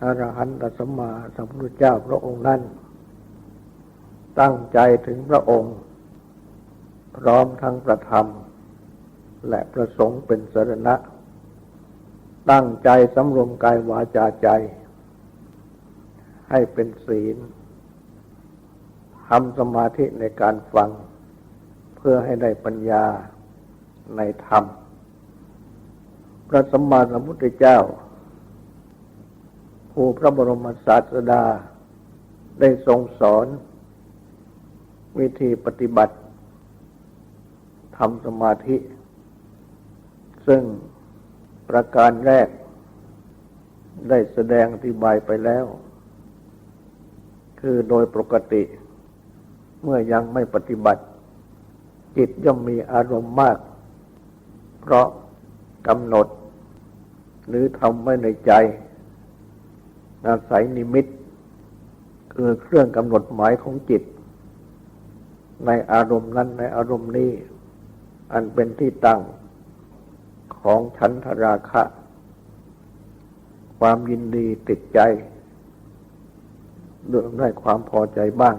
อรหันตสัมมาสัมพุทธเจ้าพระองค์นั้น ตั้งใจถึงพระองค์ พร้อมทั้งประธรรม และประสงค์เป็นสรณะ ตั้งใจสำรวมกายวาจาใจ ให้เป็นศีลทำสมาธิในการฟัง เพื่อให้ได้ปัญญาในธรรม พระสัมมาสัมพุทธเจ้า ผู้พระบรมศาสดาได้ทรงสอน วิธีปฏิบัติทำสมาธิ ซึ่งประการแรก ได้แสดงอธิบายไปแล้ว คือโดยปกติ เมื่อยังไม่ปฏิบัติ จิตย่อมมีอารมณ์มาก เพราะกำหนด หรือทำไว้ในใจ อาศัยนิมิต คือเครื่องกำหนดหมายของจิต ในอารมณ์นั้นในอารมณ์นี้ อันเป็นที่ตั้งของฉันทราคะ ความยินดีติดใจเรื่องได้ความพอใจบ้าง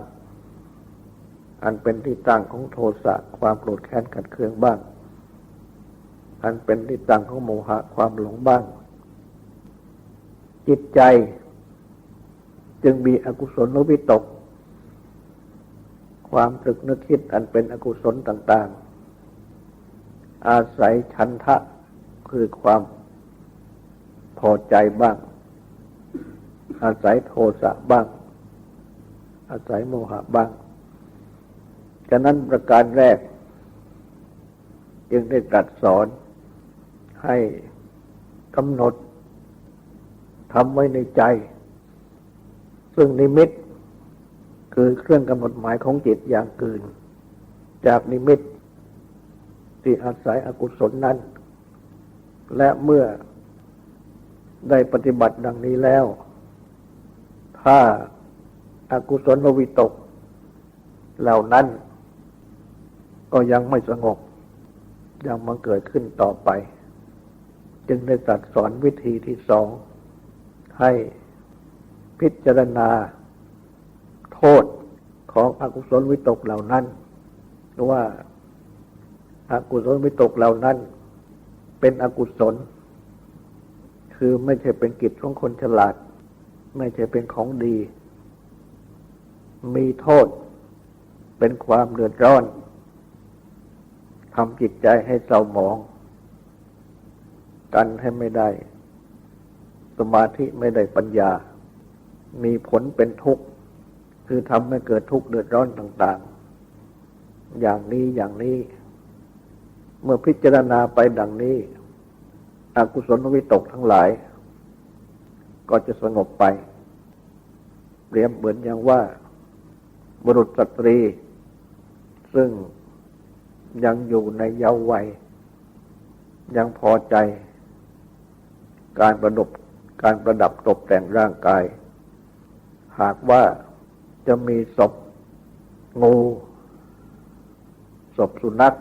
อันเป็นที่ตั้งของโทสะความโกรธแค้นขัดเคืองบ้าง อันเป็นที่ตั้งของโมหะความหลงบ้าง จิตใจ จึงมีอกุศลวิตก ความตรึกนึกคิดอันเป็นอกุศลต่าง ๆ อาศัยชันทะคือความพอใจบ้าง อาศัยโทสะบ้าง อาศัยโมหะบ้าง ฉะนั้นประการแรก จึงได้ตรัสสอนให้กำหนดทำไว้ในใจ ซึ่งนิมิต คือเครื่องกำหนดหมายของจิตอย่างอื่น จากนิมิตที่อาศัยอกุศลนั้น และเมื่อได้ปฏิบัติดังนี้แล้ว ถ้าอากุศลวิตก เหล่านั้น ก็ยังไม่สงบ ยังมาเกิดขึ้นต่อไป จึงได้ตรัสสอนวิธีที่สองให้ พิจารณาโทษของอกุศลวิตกเหล่านั้นว่าอากุศลวิตกเหล่านั้น เป็นอกุศล คือไม่ใช่เป็นกิจของคนฉลาด ไม่ใช่เป็นของดี มีโทษ เป็นความเดือดร้อนทำจิตใจให้เศร้าหมอง กันให้ไม่ได้ สมาธิไม่ได้ปัญญา มีผลเป็นทุกข์ คือทำให้เกิดทุกข์เดือดร้อนต่าง ๆ อย่างนี้อย่างนี้ เมื่อพิจารณาไปดังนี้ อกุศลวิตกทั้งหลาย ก็จะสงบไปเปรียบเหมือนอย่างว่า บุรุษสตรี ซึ่งยังอยู่ในเยาว์วัย ยังพอใจ การประดับการประดับตกแต่งร่างกาย หากว่าจะมีศพงูศพสุนัข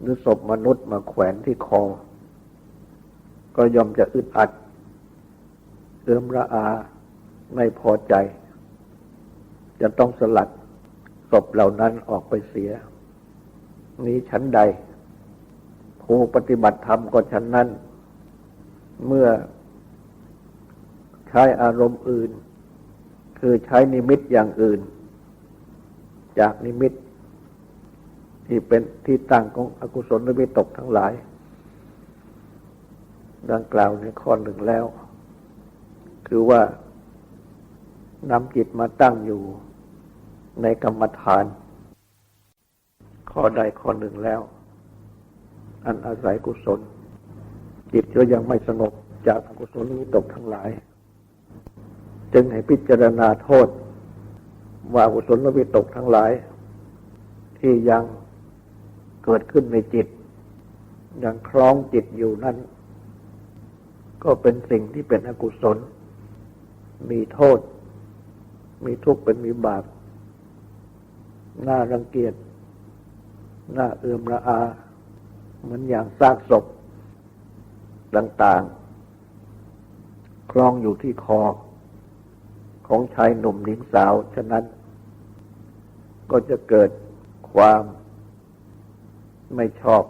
หรือศพมนุษย์มาแขวนที่คอ ก็ยอมจะอึดอัดเอื้อมระอาไม่พอใจ จะต้องสลัดศพเหล่านั้นออกไปเสีย นี้ชั้นใด ผู้ปฏิบัติธรรมก็ชั้นนั้น เมื่อใช้อารมณ์อื่น คือใช้นิมิตอย่างอื่น จากนิมิต ที่เป็นที่ตั้งของอกุศลนิมิตตกทั้งหลาย ดังกล่าวในข้อหนึ่งแล้ว คือว่านำจิตมาตั้งอยู่ในกรรมฐาน ข้อใดข้อหนึ่งแล้ว อันอาศัยกุศล จิตก็ยังไม่สงบจากอกุศลนิมิตตกทั้งหลาย จึงให้พิจารณาโทษ ว่าอกุศลวิตกทั้งหลาย ที่ยังเกิดขึ้นในจิต ยังคล้องจิตอยู่นั้น ก็เป็นสิ่งที่เป็นอกุศล มีโทษ มีทุกข์เป็นมีบาปน่ารังเกียจน่าเอื่อมระอา เหมือนอย่างซากศพต่าง ๆ คล้องอยู่ที่คอ ของชายหนุ่มหญิงสาว ฉะนั้น ก็จะเกิดความไม่ชอบ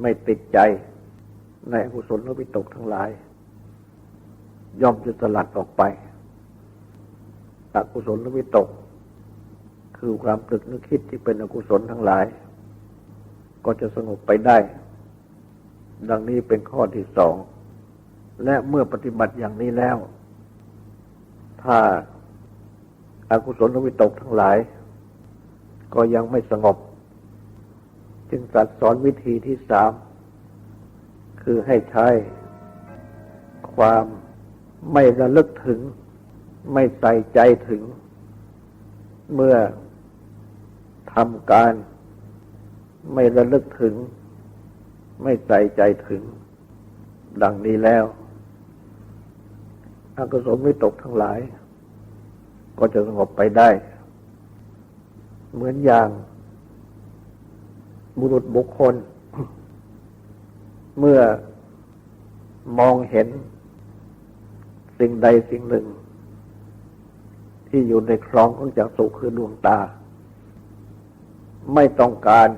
ไม่ติดใจในอกุศลและวิตกทั้งหลาย ย่อมจะสลัดออกไปอกุศลและวิตก คือความตรึกนึกคิดที่เป็นอกุศลทั้งหลาย ก็จะสงบไปได้ ดังนี้เป็นข้อที่สอง และเมื่อปฏิบัติอย่างนี้แล้ว ถ้าอากุศลวิตกทั้งหลาย ก็ยังไม่สงบ จึงตรัสสอนวิธีที่สาม คือให้ใช้ความไม่ระลึกถึง ไม่ใส่ใจถึง เมื่อทำการ ไม่ระลึกถึง ไม่ใส่ใจถึง ดังนี้แล้ว อากุศลวิตกทั้งหลาย ก็จะสงบไปได้ เหมือนอย่างบุรุษบุคคล เมื่อมองเห็น สิ่งใดสิ่งหนึ่ง ที่อยู่ในคลองของจักสุคือดวงตา ไม่ต้องการ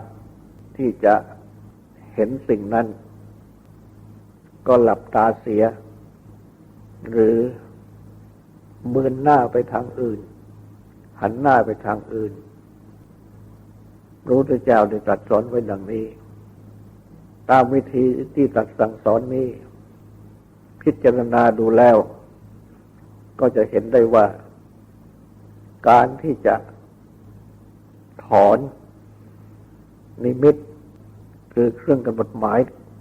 ที่จะเห็นสิ่งนั้น ก็หลับตาเสีย หรือเบือนหน้าไปทางอื่น หันหน้าไปทางอื่นรู้ทีเจ้าได้ตรัสสอนไว้ดังนี้ ตามวิธีที่ตรัสสั่งสอนนี้ พิจารณาดูแล้ว ก็จะเห็นได้ว่า การที่จะถอนนิมิต คือเครื่องกำหนดหมาย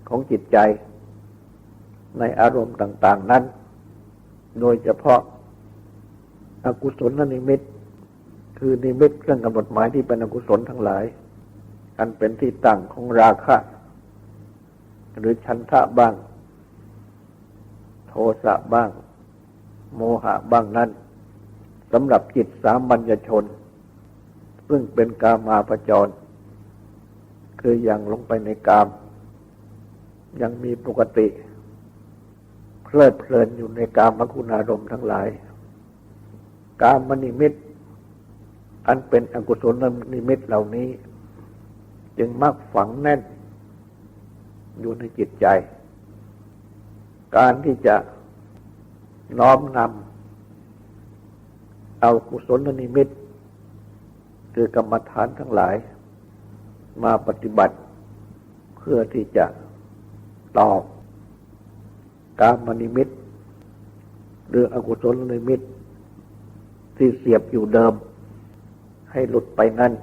ของจิตใจ ในอารมณ์ต่าง ๆ นั้น โดยเฉพาะอกุศลนิมิต คือนิมิตเครื่องกำหนดหมายที่เป็นอกุศลทั้งหลาย อันเป็นที่ตั้งของราคะ หรือชันทะบ้าง โทสะบ้าง โมหะบ้างนั้นสำหรับจิตสามัญชน ซึ่งเป็นกามาประจร คือยังลงไปในกาม ยังมีปกติ ลิดเพลินอยู่ในกามคุณารมณ์ทั้งหลาย กามนิมิต อันเป็นอกุศลนิมิตเหล่านี้ จึงมักฝังแน่น อยู่ในจิตใจ การที่จะน้อมนำเอากุศลนิมิต คือกรรมฐานทั้งหลาย มาปฏิบัติเพื่อที่จะตอบ การมนิมิต หรืออกุศลนิมิต ที่เสียบอยู่เดิม ให้หลุดไปนั่น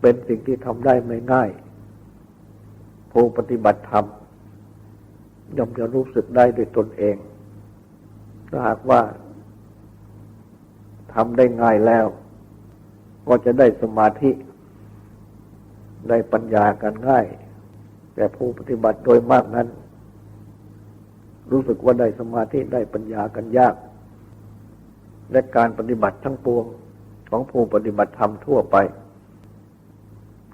เป็นสิ่งที่ทำได้ไม่ง่าย ผู้ปฏิบัติธรรมย่อมจะรู้สึกได้ด้วยตนเองถ้าหากว่าทำได้ง่ายแล้ว ก็จะได้สมาธิ ได้ปัญญากันง่าย แต่ผู้ปฏิบัติโดยมากนั้น รู้สึกว่าได้สมาธิได้ปัญญากันยาก และการปฏิบัติทั้งปวงของผู้ปฏิบัติธรรมทั่วไป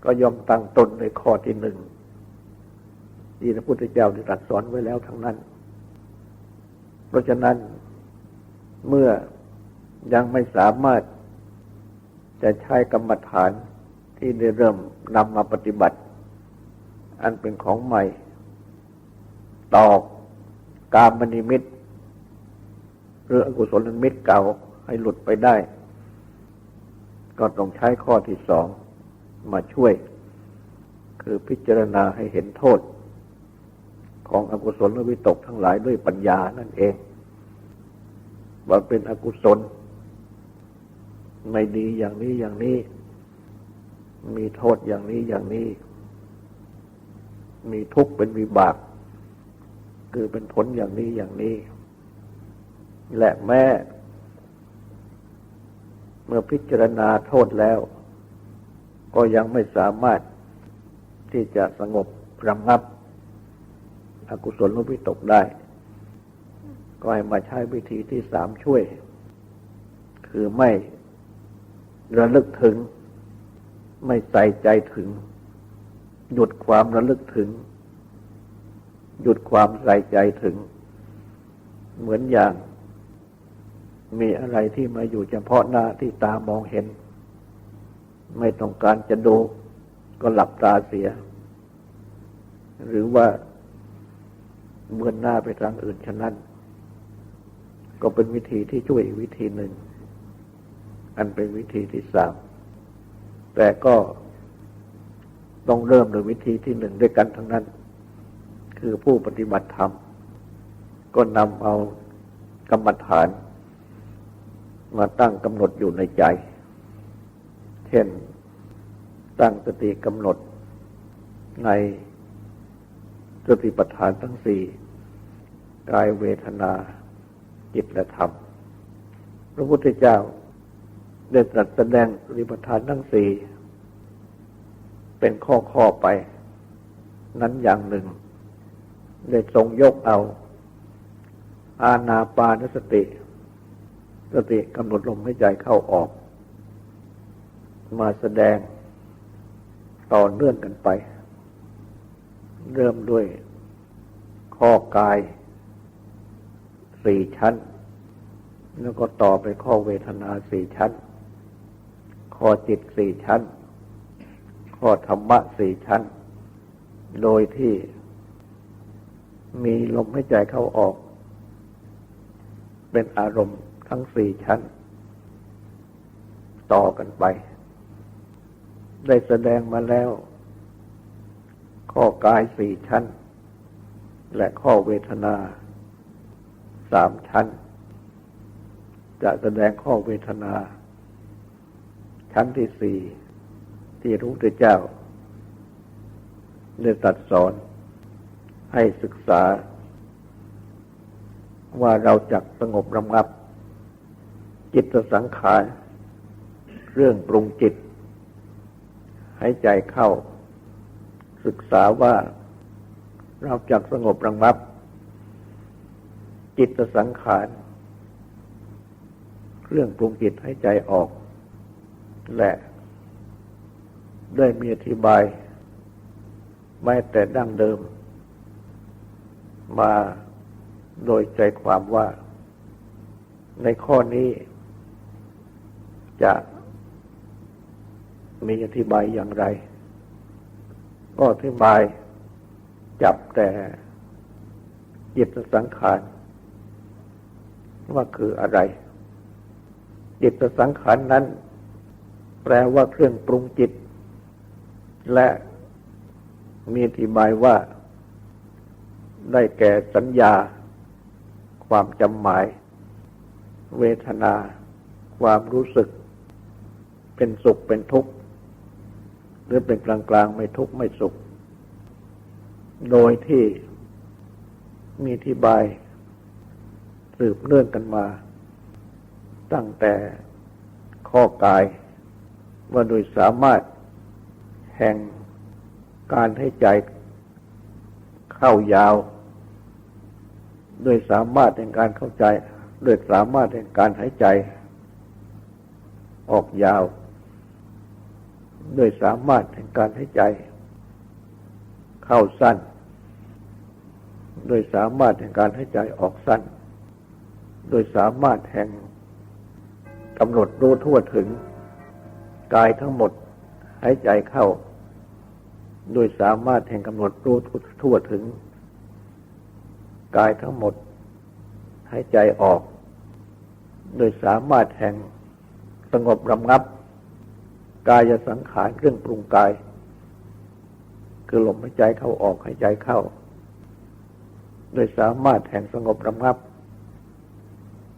ก็ยอมตั้งตนในข้อที่หนึ่งที่พระพุทธเจ้าได้ตรัสสอนไว้แล้วทั้งนั้น เพราะฉะนั้นเมื่อยังไม่สามารถจะใช้กรรมฐานที่ได้เริ่มนำมาปฏิบัติ อันเป็นของใหม่ตอ กามนิมิตหรืออกุศลนิมิตเก่าให้หลุดไปได้ ก็ต้องใช้ข้อที่สองมาช่วย คือพิจารณาให้เห็นโทษ ของอกุศลวิตกทั้งหลายด้วยปัญญานั่นเอง ว่าเป็นอกุศล ไม่ดีอย่างนี้อย่างนี้ มีโทษอย่างนี้อย่างนี้ มีทุกข์เป็นวิบาก คือเป็นผลอย่างนี้อย่างนี้ และแม้เมื่อพิจารณาโทษแล้ว ก็ยังไม่สามารถที่จะสงบระงับอกุศลวิตกได้ ก็ให้มาใช้วิธีที่สามช่วย คือไม่ระลึกถึง ไม่ใส่ใจถึง หยุดความระลึกถึง หยุดความใส่ใจถึง เหมือนอย่าง มีอะไรที่มาอยู่เฉพาะหน้าที่ตามองเห็น ไม่ต้องการจะดูก็หลับตาเสีย หรือว่าเบือนหน้าไปทางอื่นฉะนั้น ก็เป็นวิธีที่ช่วยอีกวิธีหนึ่ง อันเป็นวิธีที่สามแต่ก็ต้องเริ่มโดยวิธีที่หนึ่งด้วยกันทั้งนั้น คือผู้ปฏิบัติธรรม ก็นำเอากรรมฐาน มาตั้งกำหนดอยู่ในใจ เช่น ตั้งสติกำหนดในสติปัฏฐานทั้งสี่กายเวทนาจิตและธรรม พระพุทธเจ้าได้ตรัสแสดงสติปัฏฐานทั้งสี่เป็นข้อข้อไป นั้นอย่างหนึ่ง ได้ทรงยกเอา อาณาปานสติ สติกำหนดลมหายใจเข้าออก มาแสดงต่อเนื่องกันไป เริ่มด้วยข้อกายสี่ชั้น แล้วก็ต่อไปข้อเวทนาสี่ชั้น ข้อจิตสี่ชั้น ข้อธรรมะสี่ชั้น โดยที่ มีลมหายใจเข้าออก เป็นอารมณ์ทั้งสี่ชั้น ต่อกันไป ได้แสดงมาแล้ว ข้อกายสี่ชั้น และข้อเวทนาสามชั้น จะแสดงข้อเวทนา ชั้นที่สี่ที่พระพุทธเจ้าได้ตรัสสอน ให้ศึกษา ว่าเราจักสงบระงับ จิตสังขารเรื่องปรุงจิต ให้ใจเข้า ศึกษาว่าเราจักสงบระงับ จิตสังขารเรื่องปรุงจิตให้ใจออก และได้มีอธิบายแม้แต่ดั้งเดิม มาโดยใจความว่า ในข้อนี้ จะมีอธิบายอย่างไร ก็อธิบายจับแต่จิตสังขารว่าคืออะไร จิตสังขารนั้น แปลว่าเครื่องปรุงจิต และมีอธิบายว่า ได้แก่สัญญา ความจำหมาย เวทนา ความรู้สึก เป็นสุขเป็นทุกข์ หรือเป็นกลางกลางไม่ทุกข์ไม่สุข โดยที่มีที่บาย สืบเนื่องกันมา ตั้งแต่ข้อกาย ว่าโดยสามารถแห่งการให้ใจ เข้ายาวโดยสามารถในการเข้าใจโดยสามารถในการหายใจ ออกยาวโดยสามารถในการหายใจ เข้าสั้นโดยสามารถในการหายใจออกสั้นโดยสามารถแห่งกำหนดรู้ทั่วถึง กายทั้งหมดหายใจเข้า โดยสามารถแห่งกำหนดรู้ทั่วถึง กายทั้งหมดให้ใจออก โดยสามารถแห่งสงบรำงับ กายสังขารเครื่องปรุงกาย คือลมหายใจเข้าออกหายใจเข้า โดยสามารถแห่งสงบรำงับ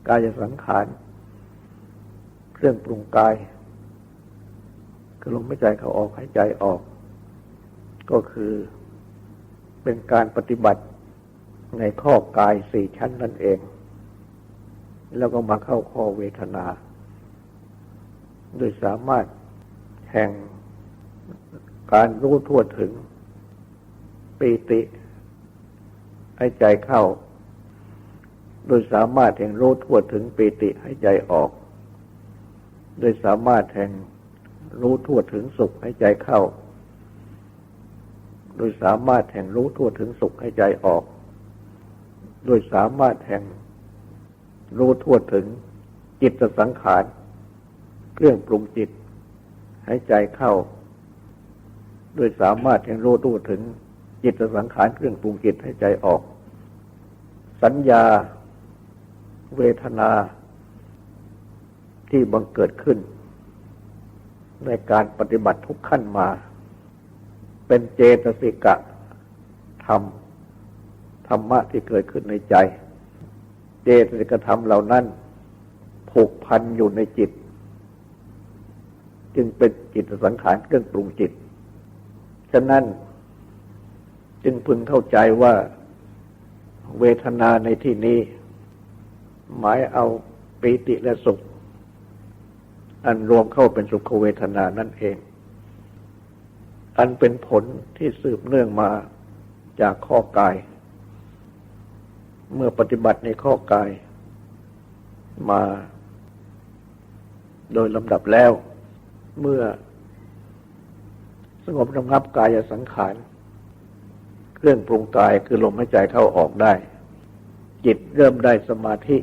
กายสังขารเครื่องปรุงกาย คือลมหายใจเข้าออกหายใจออก ก็คือเป็นการปฏิบัติในข้อกายสี่ชั้นนั่นเอง แล้วก็มาเข้าข้อเวทนา โดยสามารถแห่งการรู้ทั่วถึงปีติ ให้ใจเข้า โดยสามารถแห่งรู้ทั่วถึงปีติให้ใจออก โดยสามารถแห่งรู้ทั่วถึงสุขให้ใจเข้า โดยสามารถแห่งรู้ทั่วถึงสุขให้ใจออก โดยสามารถแห่งรู้ทั่วถึงจิตสังขาร เครื่องปรุงจิต ให้ใจเข้า โดยสามารถแห่งรู้ทั่วถึงจิตสังขารเครื่องปรุงจิตให้ใจออก สัญญาเวทนาที่บังเกิดขึ้น ในการปฏิบัติทุกขั้นมา เป็นเจตสิกะธรรม ธรรมะที่เกิดขึ้นในใจ เจตสิกธรรมเหล่านั้น ผูกพันอยู่ในจิต จึงเป็นจิตสังขารเครื่องปรุงจิต ฉะนั้นจึงพึงเข้าใจว่าเวทนาในที่นี้ หมายเอาปีติและสุข อันรวมเข้าเป็นสุขเวทนานั่นเอง อันเป็นผลที่สืบเนื่องมาจากข้อกาย เมื่อปฏิบัติในข้อกาย มา โดยลำดับแล้ว เมื่อ สงบระงับกายสังขาร เครื่องปรุงกายคือลมหายใจเข้าออกได้ จิตเริ่มได้สมาธิ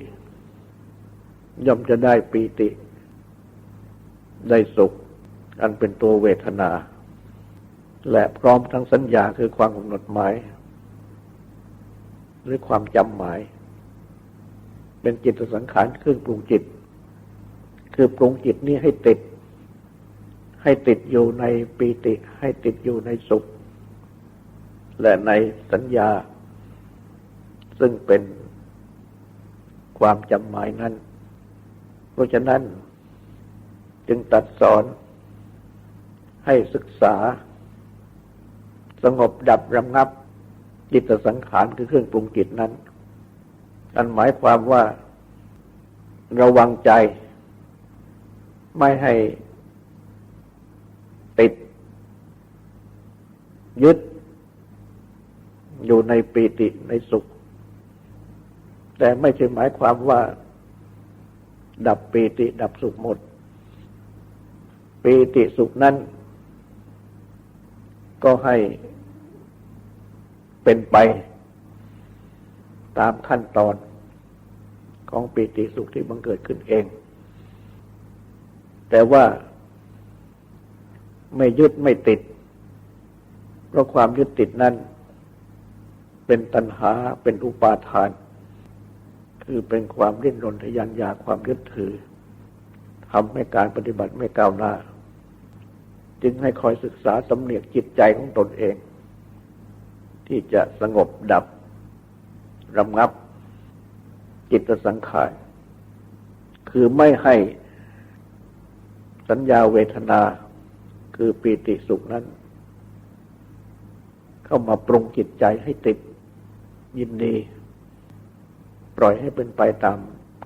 ย่อมจะได้ปีติ ได้สุข อันเป็นตัวเวทนา และพร้อมทั้งสัญญาคือความกำหนดหมาย หรือความจำหมาย เป็นจิตสังขารเครื่องปรุงจิต คือปรุงจิตนี้ให้ติด ให้ติดอยู่ในปีติ ให้ติดอยู่ในสุข และในสัญญา ซึ่งเป็นความจำหมายนั้น เพราะฉะนั้นจึงตัดสอนให้ศึกษา สงบดับรำงับจิตสังขารคือเครื่องปรุงจิตนั้นอันหมายความว่าระวังใจ ไม่ให้ติด ยึด อยู่ในปีติในสุข แต่ไม่ใช่หมายความว่า ดับปีติดับสุขหมดปีติสุขนั้น ก็ให้เป็นไปตามขั้นตอนของปีติสุขที่บังเกิดขึ้นเอง แต่ว่าไม่ยึดไม่ติด เพราะความยึดติดนั้น เป็นตัณหาเป็นอุปาทาน คือเป็นความริ้นรนทยานอยากความยึดถือทำให้การปฏิบัติไม่ก้าวหน้า จึงให้คอยศึกษาสำเนียกจิตใจของตนเอง ที่จะสงบดับรำงับจิตสังขาร คือไม่ให้สัญญาเวทนาคือปีติสุขนั้น เข้ามาปรุงจิตใจให้ติดยินดี ปล่อยให้เป็นไปตาม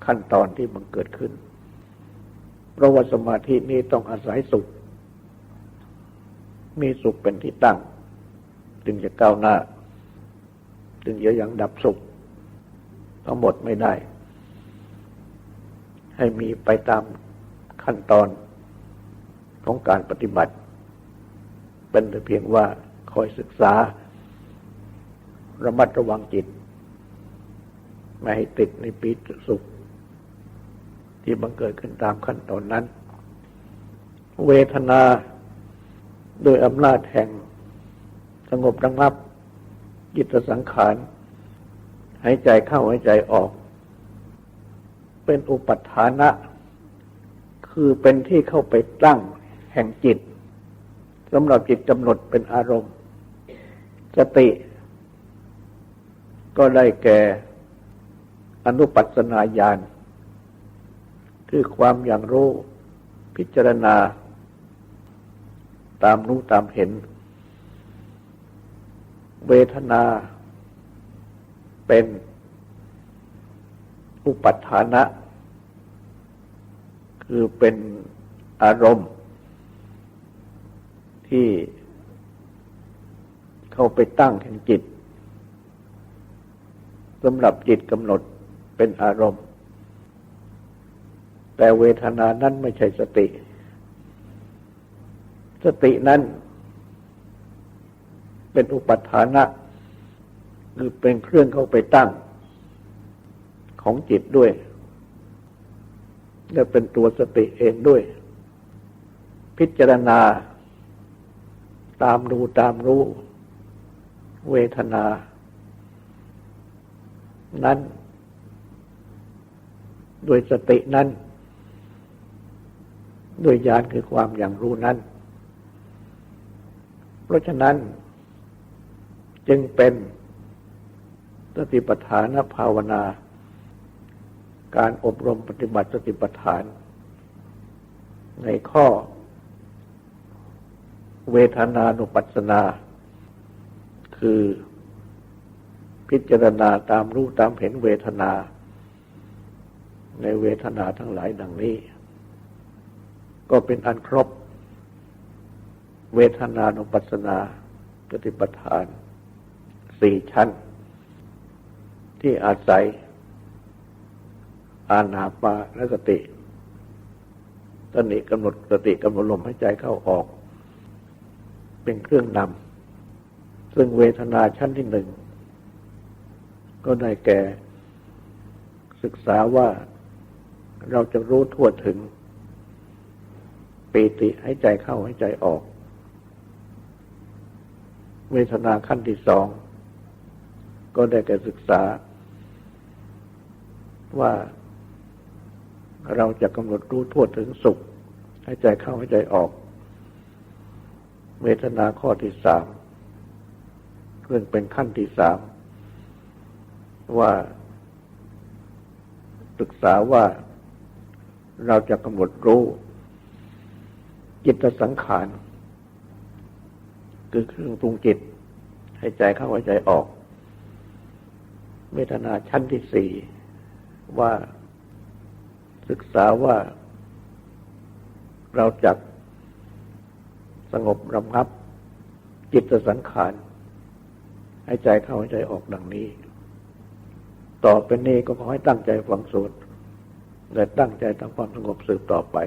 ขั้นตอนที่มันเกิดขึ้น เพราะว่าสมาธินี้ต้องอาศัยสุข มีสุขเป็นที่ตั้ง จึงจะก้าวหน้า จึงจะยังดับสุข ทั้งหมดไม่ได้ ให้มีไปตามขั้นตอนของการปฏิบัติ เป็นแต่เพียงว่าคอยศึกษา ระมัดระวังจิต ไม่ให้ติดในปีตสุข ที่บังเกิดขึ้นตามขั้นตอนนั้น เวทนา โดยอำนาจแห่งสงบระงับจิตสังขาร หายใจเข้าหายใจออก เป็นอุปัฏฐานะ คือเป็นที่เข้าไปตั้งแห่งจิตสำหรับจิตกำหนดเป็นอารมณ์ สติ ก็ได้แก่อนุปัสนาญาณ คือความอย่างรู้พิจารณา ตามรู้ตามเห็น เวทนาเป็นอุปัฏฐานะ คือเป็นอารมณ์ ที่เข้าไปตั้งแห่งจิตสำหรับจิตกำหนดเป็นอารมณ์ แต่เวทนานั้นไม่ใช่สติ สตินั้น เป็นอุปัฏฐานะคือเป็นเครื่องเข้าไปตั้งของจิตด้วย และเป็นตัวสติเองด้วย พิจารณา ตามดูตามรู้ เวทนา นั้นด้วยสตินั้น ด้วยญาณคือความอย่างรู้นั้น ราะฉะนั้น จึงเป็นสติปัฏฐานภาวนา การอบรมปฏิบัติสติปัฏฐาน ในข้อ เวทนานุปัสสนา คือพิจารณาตามรู้ตามเห็นเวทนา ในเวทนาทั้งหลายดังนี้ ก็เป็นอันครบ เวทนานุปัสสนาปฏิปทานสี่ชั้น ที่อาศัย อานาปาและสติตนิกำหนดสติกำหนดลมหายใจเข้าออก เป็นเครื่องนำซึ่งเวทนาชั้นที่หนึ่ง ก็ได้แก่ศึกษาว่าเราจะรู้ทั่วถึงปีติให้ใจเข้าให้ใจออก เวทนาขั้นที่สอง ก็ได้แก่ศึกษา ว่าเราจะกำหนดรู้ทั่วถึงสุข ให้ใจเข้าให้ใจออก เวทนาข้อที่สามเพื่อเป็นขั้นที่สามว่า ศึกษาว่าเราจะกำหนดรู้ จิตสังขาร คือเครื่องปรุงจิตให้ใจเข้าให้ใจออก เวทนาชั้นที่สี่ว่าศึกษาว่าเราจะสงบรำงับ จิตสังขารให้ใจเข้าให้ใจออกดังนี้ ต่อไปนี้ก็ขอให้ตั้งใจฟังสวดและตั้งใจทำความสงบสืบต่อไป